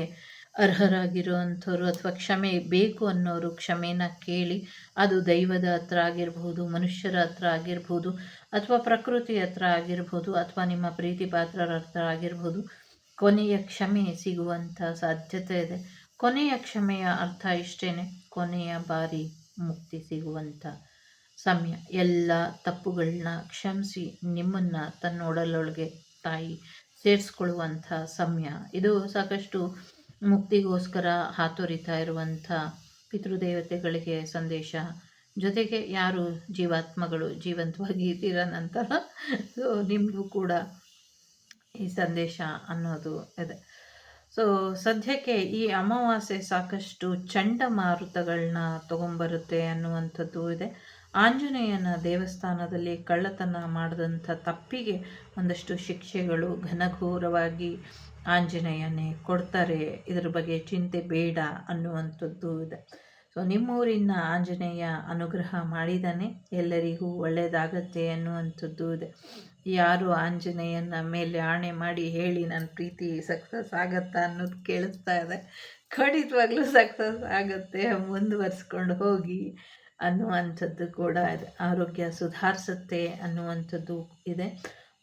ಅರ್ಹರಾಗಿರುವಂಥವ್ರು ಅಥವಾ ಕ್ಷಮೆ ಬೇಕು ಅನ್ನೋರು ಕ್ಷಮೆನ ಕೇಳಿ ಅದು ದೈವದ ಹತ್ರ ಆಗಿರ್ಬೋದು, ಮನುಷ್ಯರ ಹತ್ರ ಆಗಿರ್ಬೋದು ಅಥವಾ ಪ್ರಕೃತಿ ಹತ್ರ ಆಗಿರ್ಬೋದು ಅಥವಾ ನಿಮ್ಮ ಪ್ರೀತಿ ಪಾತ್ರರ ಹತ್ರ ಆಗಿರ್ಬೋದು, ಕೊನೆಯ ಕ್ಷಮೆ ಸಿಗುವಂಥ ಸಾಧ್ಯತೆ ಇದೆ. ಕೊನೆಯ ಕ್ಷಮೆಯ ಅರ್ಥ ಇಷ್ಟೇ ಕೊನೆಯ ಬಾರಿ ಮುಕ್ತಿ ಸಿಗುವಂಥ ಸಮಯ. ಎಲ್ಲ ತಪ್ಪುಗಳನ್ನ ಕ್ಷಮಿಸಿ ನಿಮ್ಮನ್ನು ತನ್ನೊಡಲೊಳಗೆ ತಾಯಿ ಸೇರಿಸ್ಕೊಳ್ಳುವಂಥ ಸಮಯ. ಇದು ಸಾಕಷ್ಟು ಮುಕ್ತಿಗೋಸ್ಕರ ಹಾತೊರಿತಾ ಇರುವಂಥ ಪಿತೃದೇವತೆಗಳಿಗೆ ಸಂದೇಶ. ಜೊತೆಗೆ ಯಾರು ಜೀವಾತ್ಮಗಳು ಜೀವಂತವಾಗಿ ಇದ್ದೀರ ನಂತರ, ಸೊ, ನಿಮಗೂ ಕೂಡ ಈ ಸಂದೇಶ ಅನ್ನೋದು ಇದೆ. ಸೊ, ಸದ್ಯಕ್ಕೆ ಈ ಅಮಾವಾಸ್ಯೆ ಸಾಕಷ್ಟು ಚಂಡಮಾರುತಗಳನ್ನ ತಗೊಂಬರುತ್ತೆ ಅನ್ನುವಂಥದ್ದು ಇದೆ. ಆಂಜನೇಯನ ದೇವಸ್ಥಾನದಲ್ಲಿ ಕಳ್ಳತನ ಮಾಡಿದಂಥ ತಪ್ಪಿಗೆ ಒಂದಷ್ಟು ಶಿಕ್ಷೆಗಳು ಘನಘೋರವಾಗಿ ಆಂಜನೇಯನೇ ಕೊಡ್ತಾರೆ. ಇದರ ಬಗ್ಗೆ ಚಿಂತೆ ಬೇಡ ಅನ್ನುವಂಥದ್ದು ಇದೆ. ಸೊ ನಿಮ್ಮೂರಿನ ಆಂಜನೇಯ ಅನುಗ್ರಹ ಮಾಡಿದಾನೆ ಎಲ್ಲರಿಗೂ ಒಳ್ಳೆಯದಾಗತ್ತೆ ಅನ್ನುವಂಥದ್ದು ಇದೆ. ಯಾರು ಆಂಜನೇಯನ ಮೇಲೆ ಆಣೆ ಮಾಡಿ ಹೇಳಿ, ನನ್ನ ಪ್ರೀತಿ ಸಕ್ಸಸ್ ಆಗತ್ತಾ? ಅನ್ನೋದು ಕೇಳಿಸ್ತಾ ಇದೆ. ಖಂಡಿತವಾಗ್ಲೂ ಸಕ್ಸಸ್ ಆಗುತ್ತೆ, ಮುಂದುವರ್ಸ್ಕೊಂಡು ಹೋಗಿ. ಅನ್ನುವಂಥದ್ದು ಕೂಡ ಆರೋಗ್ಯ ಸುಧಾರಿಸುತ್ತೆ ಅನ್ನುವಂಥದ್ದು ಇದೆ.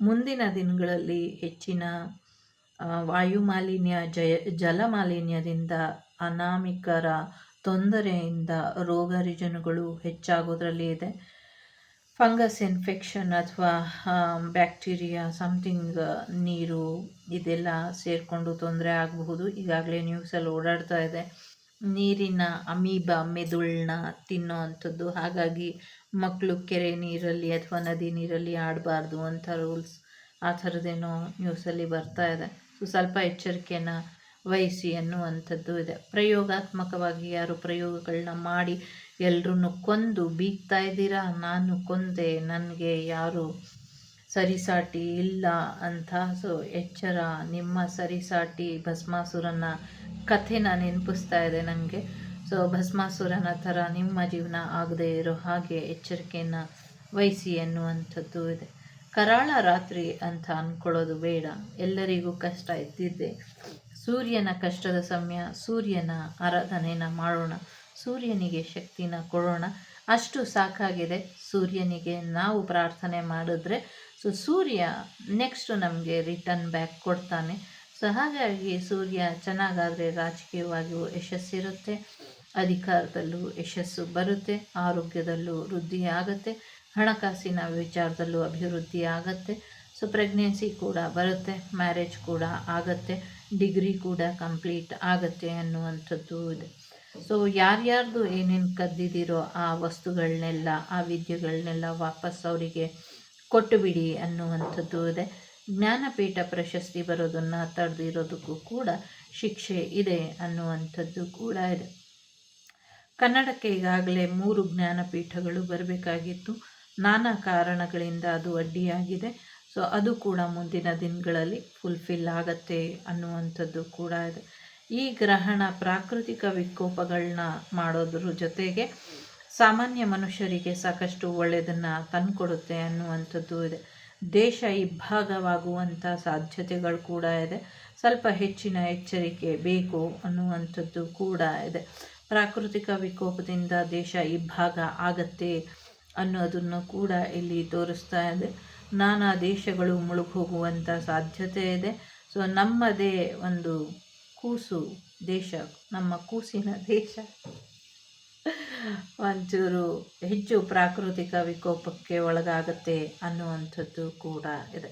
ಮುಂದಿನ ದಿನಗಳಲ್ಲಿ ಹೆಚ್ಚಿನ ವಾಯು ಮಾಲಿನ್ಯ ಜಯ ಜಲ ಮಾಲಿನ್ಯದಿಂದ ಅನಾಮಿಕರ ತೊಂದರೆಯಿಂದ ರೋಗ ರುಜಿನಗಳು ಹೆಚ್ಚಾಗೋದ್ರಲ್ಲಿ ಇದೆ. ಫಂಗಸ್ ಇನ್ಫೆಕ್ಷನ್ ಅಥವಾ ಬ್ಯಾಕ್ಟೀರಿಯಾ, ಸಮಥಿಂಗ್, ನೀರು ಇದೆಲ್ಲ ಸೇರಿಕೊಂಡು ತೊಂದರೆ ಆಗಬಹುದು. ಈಗಾಗಲೇ ನ್ಯೂಸಲ್ಲಿ ಓಡಾಡ್ತಾ ಇದೆ. ನೀರಿನ ಅಮೀಬ ಮೆದುಳನ್ನ ತಿನ್ನೋ ಅಂಥದ್ದು. ಹಾಗಾಗಿ ಮಕ್ಕಳು ಕೆರೆ ನೀರಲ್ಲಿ ಅಥವಾ ನದಿ ನೀರಲ್ಲಿ ಆಡಬಾರ್ದು ಅಂತ ರೂಲ್ಸ್ ಆ ಥರದ್ದೇನೋ ನ್ಯೂಸಲ್ಲಿ ಬರ್ತಾ ಇದೆ. ಸೊ, ಸ್ವಲ್ಪ ಎಚ್ಚರಿಕೆನ ವಹಿಸಿ ಅನ್ನುವಂಥದ್ದು ಇದೆ. ಪ್ರಯೋಗಾತ್ಮಕವಾಗಿ ಯಾರು ಪ್ರಯೋಗಗಳನ್ನ ಮಾಡಿ ಎಲ್ಲರೂ ಕೊಂದು ಬೀಗ್ತಾ ಇದ್ದೀರಾ? ನಾನು ಕೊಂದೆ, ನನಗೆ ಯಾರು ಸರಿಸಾಟಿ ಇಲ್ಲ ಅಂತ ಸೊ, ಎಚ್ಚರ ನಿಮ್ಮ ಸರಿಸಾಟಿ ಭಸ್ಮಾಸುರನ ಕಥೆನ ನೆನಪಿಸ್ತಾ ಇದೆ ನನಗೆ ಸೊ ಭಸ್ಮಾಸುರನ ಥರ ನಿಮ್ಮ ಜೀವನ ಆಗದೆ ಇರೋ ಹಾಗೆ ಎಚ್ಚರಿಕೆಯನ್ನು ವಹಿಸಿ ಎನ್ನುವಂಥದ್ದು ಇದೆ. ಕರಾಳ ರಾತ್ರಿ ಅಂತ ಅಂದ್ಕೊಳ್ಳೋದು ಬೇಡ. ಎಲ್ಲರಿಗೂ ಕಷ್ಟ ಇದ್ದಿದ್ದೆ. ಸೂರ್ಯನ ಕಷ್ಟದ ಸಮಯ, ಸೂರ್ಯನ ಆರಾಧನೆಯನ್ನು ಮಾಡೋಣ. ಸೂರ್ಯನಿಗೆ ಶಕ್ತಿನ ಕೊಡೋಣ. ಅಷ್ಟು ಸಾಕಾಗಿದೆ. ಸೂರ್ಯನಿಗೆ ನಾವು ಪ್ರಾರ್ಥನೆ ಮಾಡಿದ್ರೆ ಸೊ ಸೂರ್ಯ ನೆಕ್ಸ್ಟು ನಮಗೆ ರಿಟರ್ನ್ ಬ್ಯಾಕ್ ಕೊಡ್ತಾನೆ. ಸೊ ಹಾಗಾಗಿ ಸೂರ್ಯ ಚೆನ್ನಾಗಾದರೆ ರಾಜಕೀಯವಾಗಿಯೂ ಯಶಸ್ಸಿರುತ್ತೆ ಅಧಿಕಾರದಲ್ಲೂ ಯಶಸ್ಸು ಬರುತ್ತೆ. ಆರೋಗ್ಯದಲ್ಲೂ ವೃದ್ಧಿ ಆಗುತ್ತೆ. ಹಣಕಾಸಿನ ವಿಚಾರದಲ್ಲೂ ಅಭಿವೃದ್ಧಿ ಆಗುತ್ತೆ. ಸೊ ಪ್ರೆಗ್ನೆನ್ಸಿ ಕೂಡ ಬರುತ್ತೆ. ಮ್ಯಾರೇಜ್ ಕೂಡ ಆಗುತ್ತೆ. ಡಿಗ್ರಿ ಕೂಡ ಕಂಪ್ಲೀಟ್ ಆಗುತ್ತೆ ಅನ್ನುವಂಥದ್ದು ಇದೆ. ಸೊ ಯಾರ್ಯಾರ್ದು ಏನೇನು ಕದ್ದಿದ್ದೀರೋ ಆ ವಸ್ತುಗಳನ್ನೆಲ್ಲ ಆ ವಿದ್ಯೆಗಳನ್ನೆಲ್ಲ ವಾಪಸ್ ಅವರಿಗೆ ಕೊಟ್ಟು ಬಿಡಿ ಅನ್ನುವಂಥದ್ದು ಇದೆ. ಜ್ಞಾನಪೀಠ ಪ್ರಶಸ್ತಿ ಬರೋದನ್ನು ತಡೆದಿರೋದಕ್ಕೂ ಕೂಡ ಶಿಕ್ಷೆ ಇದೆ ಅನ್ನುವಂಥದ್ದು ಕೂಡ ಇದೆ. ಕನ್ನಡಕ್ಕೆ ಈಗಾಗಲೇ ಮೂರು ಜ್ಞಾನಪೀಠಗಳು ಬರಬೇಕಾಗಿತ್ತು. ನಾನಾ ಕಾರಣಗಳಿಂದ ಅದು ಅಡ್ಡಿಯಾಗಿದೆ. ಸೊ ಅದು ಕೂಡ ಮುಂದಿನ ದಿನಗಳಲ್ಲಿ ಫುಲ್ಫಿಲ್ ಆಗತ್ತೆ ಅನ್ನುವಂಥದ್ದು ಕೂಡ ಇದೆ. ಈ ಗ್ರಹಣ ಪ್ರಾಕೃತಿಕ ವಿಕೋಪಗಳನ್ನ ಮಾಡೋದ್ರ ಜೊತೆಗೆ ಸಾಮಾನ್ಯ ಮನುಷ್ಯರಿಗೆ ಸಾಕಷ್ಟು ಒಳ್ಳೆಯದನ್ನು ತಂದುಕೊಡುತ್ತೆ ಅನ್ನುವಂಥದ್ದು ಇದೆ. ದೇಶ ಇಬ್ಬಾಗವಾಗುವಂಥ ಸಾಧ್ಯತೆಗಳು ಕೂಡ ಇದೆ. ಸ್ವಲ್ಪ ಹೆಚ್ಚಿನ ಎಚ್ಚರಿಕೆ ಬೇಕು ಅನ್ನುವಂಥದ್ದು ಕೂಡ ಇದೆ. ಪ್ರಾಕೃತಿಕ ವಿಕೋಪದಿಂದ ದೇಶ ಇಬ್ಭಾಗ ಆಗತ್ತೆ ಅನ್ನೋದನ್ನು ಕೂಡ ಇಲ್ಲಿ ತೋರಿಸ್ತಾ ಇದೆ. ನಾನಾ ದೇಶಗಳು ಮುಳುಗೋಗುವಂಥ ಸಾಧ್ಯತೆ ಇದೆ. ಸೊ ನಮ್ಮದೇ ಒಂದು ಕೂಸು ದೇಶ, ನಮ್ಮ ಕೂಸಿನ ದೇಶ. ಒಂಚೂರು ಹೆಚ್ಚು ಪ್ರಾಕೃತಿಕ ವಿಕೋಪಕ್ಕೆ ಒಳಗಾಗತ್ತೆ ಅನ್ನುವಂಥದ್ದು ಕೂಡ ಇದೆ.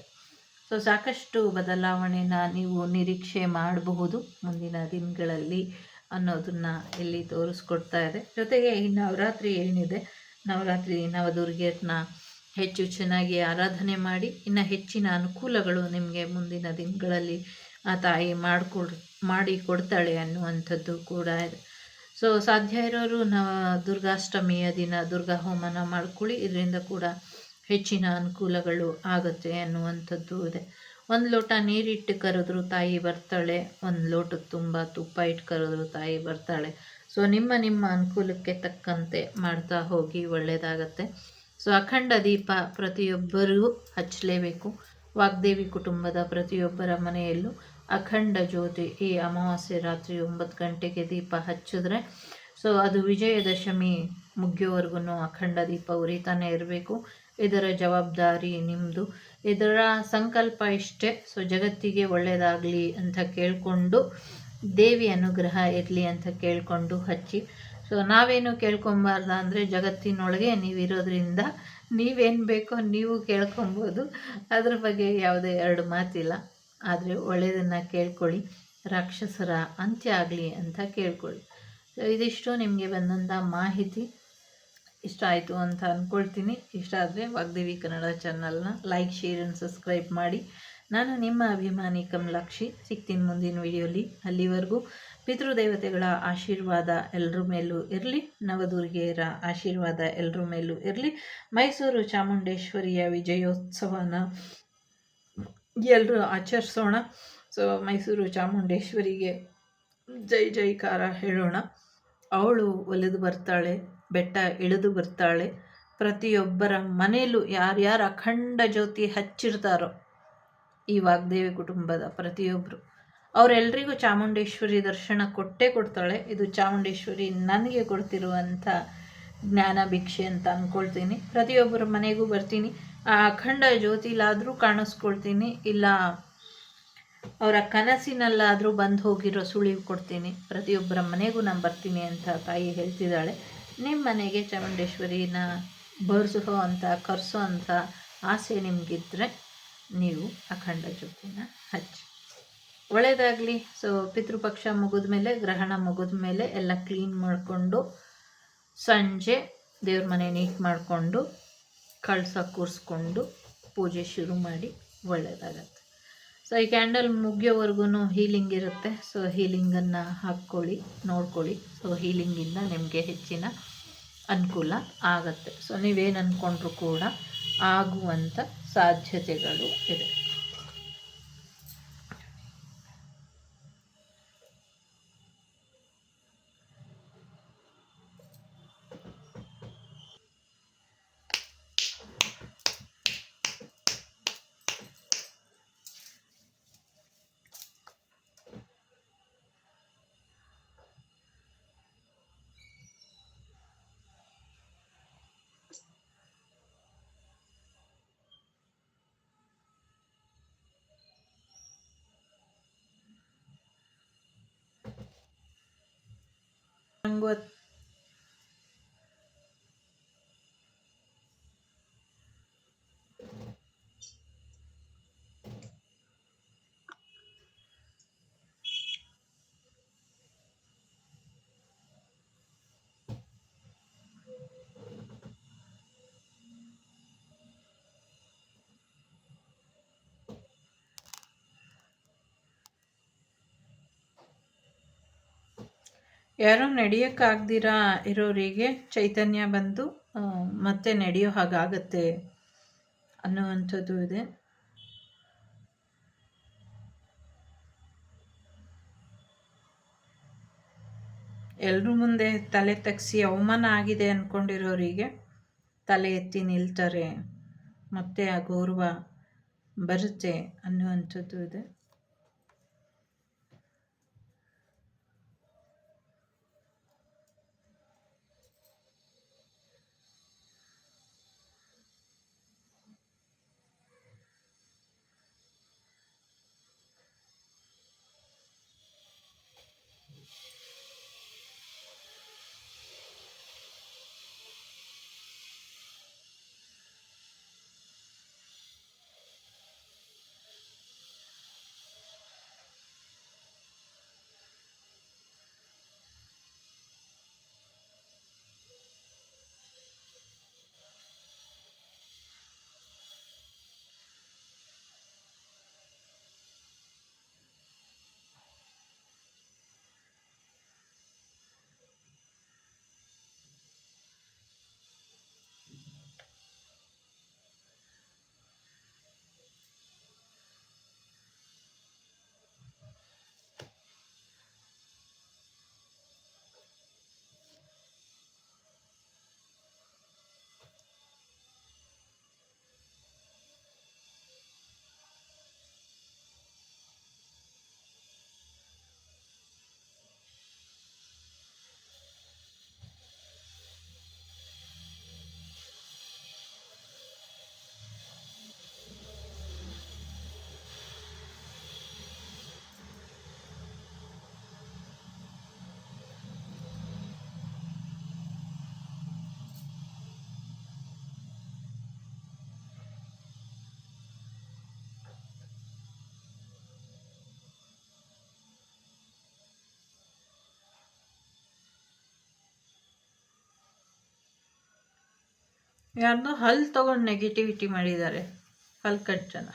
ಸೊ ಸಾಕಷ್ಟು ಬದಲಾವಣೆನ ನೀವು ನಿರೀಕ್ಷೆ ಮಾಡಬಹುದು ಮುಂದಿನ ದಿನಗಳಲ್ಲಿ ಅನ್ನೋದನ್ನು ಇಲ್ಲಿ ತೋರಿಸ್ಕೊಡ್ತಾ ಇದೆ. ಜೊತೆಗೆ ಈ ನವರಾತ್ರಿ ಏನಿದೆ? ನವರಾತ್ರಿ ನವದುರ್ಗೆಯನ್ನ ಹೆಚ್ಚು ಚೆನ್ನಾಗಿ ಆರಾಧನೆ ಮಾಡಿ, ಇನ್ನು ಹೆಚ್ಚಿನ ಅನುಕೂಲಗಳು ನಿಮಗೆ ಮುಂದಿನ ದಿನಗಳಲ್ಲಿ ಆ ತಾಯಿ ಮಾಡಿಕೊಡ್ ಮಾಡಿ ಕೊಡ್ತಾಳೆ ಅನ್ನುವಂಥದ್ದು ಕೂಡ ಇದೆ. ಸೊ ಸಾಧ್ಯ ಇರೋರು ನಾವು ದುರ್ಗಾಷ್ಟಮಿಯ ದಿನ, ದುರ್ಗಾ ಹೋಮನ ಮಾಡ್ಕೊಳ್ಳಿ. ಇದರಿಂದ ಕೂಡ ಹೆಚ್ಚಿನ ಅನುಕೂಲಗಳು ಆಗುತ್ತೆ ಅನ್ನುವಂಥದ್ದು ಇದೆ. ಒಂದು ಲೋಟ ನೀರಿಟ್ಟು ಕರೆದ್ರು ತಾಯಿ ಬರ್ತಾಳೆ, ಒಂದು ಲೋಟ ತುಂಬ ತುಪ್ಪ ಇಟ್ಟು ಕರೆದ್ರು ತಾಯಿ ಬರ್ತಾಳೆ. ಸೊ ನಿಮ್ಮ ನಿಮ್ಮ ಅನುಕೂಲಕ್ಕೆ ತಕ್ಕಂತೆ ಮಾಡ್ತಾ ಹೋಗಿ ಒಳ್ಳೆಯದಾಗತ್ತೆ ಸೊ ಅಖಂಡ ದೀಪ ಪ್ರತಿಯೊಬ್ಬರಿಗೂ ಹಚ್ಚಲೇಬೇಕು. ವಾಗ್ದೇವಿ ಕುಟುಂಬದ ಪ್ರತಿಯೊಬ್ಬರ ಮನೆಯಲ್ಲೂ ಅಖಂಡ ಜ್ಯೋತಿ ಈ ಅಮಾವಾಸ್ಯೆ ರಾತ್ರಿ ಒಂಬತ್ತು ಗಂಟೆಗೆ ದೀಪ ಹಚ್ಚಿದ್ರೆ, ಸೊ ಅದು ವಿಜಯದಶಮಿ ಮುಗಿಯೋವರೆಗೂ ಅಖಂಡ ದೀಪ ಉರಿತಾನೆ ಇರಬೇಕು. ಇದರ ಜವಾಬ್ದಾರಿ ನಿಮ್ಮದು ಇದರ ಸಂಕಲ್ಪ ಇಷ್ಟೇ. ಸೊ ಜಗತ್ತಿಗೆ ಒಳ್ಳೆಯದಾಗಲಿ ಅಂತ ಕೇಳಿಕೊಂಡು, ದೇವಿ ಅನುಗ್ರಹ ಇರಲಿ ಅಂತ ಕೇಳಿಕೊಂಡು ಹಚ್ಚಿ. ಸೊ ನಾವೇನು ಕೇಳ್ಕೊಬಾರ್ದ ಅಂದರೆ, ಜಗತ್ತಿನೊಳಗೆ ನೀವಿರೋದ್ರಿಂದ ನೀವೇನು ಬೇಕೋ ನೀವು ಕೇಳ್ಕೊಬೋದು. ಅದ್ರ ಬಗ್ಗೆ ಯಾವುದೇ ಎರಡು ಮಾತಿಲ್ಲ. ಆದರೆ ಒಳ್ಳೆಯದನ್ನು ಕೇಳ್ಕೊಳ್ಳಿ. ರಾಕ್ಷಸರ ಅಂತ್ಯ ಆಗಲಿ ಅಂತ ಕೇಳ್ಕೊಳ್ಳಿ. ಸೊ ಇದಿಷ್ಟು ನಿಮಗೆ ಬಂದಂಥ ಮಾಹಿತಿ. ಇಷ್ಟ ಆಯಿತು ಅಂತ ಅಂದ್ಕೊಳ್ತೀನಿ ಇಷ್ಟ ಆದರೆ ವಾಗ್ದೇವಿ ಕನ್ನಡ ಚಾನಲ್ನ ಲೈಕ್ ಶೇರ್ ಆ್ಯಂಡ್ ಸಬ್ಸ್ಕ್ರೈಬ್ ಮಾಡಿ. ನಾನು ನಿಮ್ಮ ಅಭಿಮಾನಿ ಕಮಲಾಕ್ಷಿ. ಸಿಗ್ತೀನಿ ಮುಂದಿನ ವಿಡಿಯೋಲಿ ಅಲ್ಲಿವರೆಗೂ ಪಿತೃದೇವತೆಗಳ ಆಶೀರ್ವಾದ ಎಲ್ಲರ ಮೇಲೂ ಇರಲಿ. ನವದುರ್ಗೆಯರ ಆಶೀರ್ವಾದ ಎಲ್ಲರ ಮೇಲೂ ಇರಲಿ. ಮೈಸೂರು ಚಾಮುಂಡೇಶ್ವರಿಯ ವಿಜಯೋತ್ಸವನ ಎಲ್ಲರೂ ಆಚರಿಸೋಣ. ಸೊ ಮೈಸೂರು ಚಾಮುಂಡೇಶ್ವರಿಗೆ ಜೈ ಜೈಕಾರ ಹೇಳೋಣ. ಅವಳು ಒಲೆದು ಬರ್ತಾಳೆ, ಬೆಟ್ಟ ಇಳಿದು ಬರ್ತಾಳೆ. ಪ್ರತಿಯೊಬ್ಬರ ಮನೆಯಲ್ಲೂ ಯಾರ್ಯಾರು ಅಖಂಡ ಜ್ಯೋತಿ ಹಚ್ಚಿರ್ತಾರೋ ಈ ವಾಗ್ದೇವಿ ಕುಟುಂಬದ ಪ್ರತಿಯೊಬ್ಬರು ಅವರೆಲ್ಲರಿಗೂ ಚಾಮುಂಡೇಶ್ವರಿ ದರ್ಶನ ಕೊಟ್ಟೇ ಕೊಡ್ತಾಳೆ. ಇದು ಚಾಮುಂಡೇಶ್ವರಿ ನನಗೆ ಕೊಡ್ತಿರುವಂಥ ಜ್ಞಾನ ಭಿಕ್ಷೆ ಅಂತ ಅಂದ್ಕೊಳ್ತೀನಿ ಪ್ರತಿಯೊಬ್ಬರ ಮನೆಗೂ ಬರ್ತೀನಿ. ಅಖಂಡ ಜ್ಯೋತಿಲಾದರೂ ಕಾಣಿಸ್ಕೊಳ್ತೀನಿ, ಇಲ್ಲ ಅವರ ಕನಸಿನಲ್ಲಾದರೂ ಬಂದು ಹೋಗಿರೋ ಸುಳಿವು ಕೊಡ್ತೀನಿ. ಪ್ರತಿಯೊಬ್ಬರ ಮನೆಗೂ ನಾನು ಬರ್ತೀನಿ ಅಂತ ತಾಯಿ ಹೇಳ್ತಿದ್ದಾಳೆ. ನಿಮ್ಮ ಮನೆಗೆ ಚಾಮುಂಡೇಶ್ವರಿನ ಬರ್ಸೋ ಅಂತ, ಕರೆಸೋ ಅಂಥ ಆಸೆ ನಿಮಗಿದ್ದರೆ ನೀವು ಅಖಂಡ ಜ್ಯೋತಿನ ಹಚ್ಚಿ. ಒಳ್ಳೆಯದಾಗಲಿ ಸೊ ಪಿತೃಪಕ್ಷ ಮುಗಿದ ಮೇಲೆ ಗ್ರಹಣ ಮುಗಿದ ಮೇಲೆ ಎಲ್ಲ ಕ್ಲೀನ್ ಮಾಡಿಕೊಂಡು, ಸಂಜೆ ದೇವ್ರ ಮನೆ ನೀಟ್ ಮಾಡಿಕೊಂಡು ಕಳಸ ಕೂರಿಸ್ಕೊಂಡು ಪೂಜೆ ಶುರು ಮಾಡಿ ಒಳ್ಳೆಯದಾಗತ್ತೆ. ಸೊ ಈ ಕ್ಯಾಂಡಲ್ ಮುಗಿಯೋವರೆಗೂ ಹೀಲಿಂಗ್ ಇರುತ್ತೆ. ಸೊ ಹೀಲಿಂಗನ್ನು ಹಾಕ್ಕೊಳ್ಳಿ, ನೋಡ್ಕೊಳ್ಳಿ. ಸೊ ಹೀಲಿಂಗಿಂದ ನಿಮಗೆ ಹೆಚ್ಚಿನ ಅನುಕೂಲ ಆಗತ್ತೆ. ಸೊ ನೀವೇನು ಅಂದ್ಕೊಂಡ್ರೂ ಕೂಡ ಆಗುವಂಥ ಸಾಧ್ಯತೆಗಳು ಇದೆ. ನಂಗೆ ಯಾರೋ ನಡೆಯೋಕ್ಕಾಗ್ದಿರಾ ಇರೋರಿಗೆ ಚೈತನ್ಯ ಬಂದು ಮತ್ತೆ ನಡೆಯೋ ಹಾಗಾಗತ್ತೆ ಅನ್ನುವಂಥದ್ದು ಇದೆ. ಎಲ್ಲರೂ ಮುಂದೆ ತಲೆ ತಗ್ಸಿ ಅವಮಾನ ಆಗಿದೆ ಅಂದ್ಕೊಂಡಿರೋರಿಗೆ ತಲೆ ಎತ್ತಿ ನಿಲ್ತಾರೆ, ಮತ್ತೆ ಆ ಗೌರವ ಬರುತ್ತೆ ಅನ್ನುವಂಥದ್ದು ಇದೆ. ಯಾರ್ದೋ ಹಲ್ಲು ತಗೊಂಡು ನೆಗೆಟಿವಿಟಿ ಮಾಡಿದ್ದಾರೆ. ಹಲ್ ಕಟ್ ಜನ.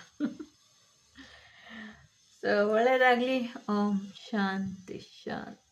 ಸೊ ಒಳ್ಳೆಯದಾಗಲಿ ಓಂ ಶಾಂತಿ ಶಾಂತಿ.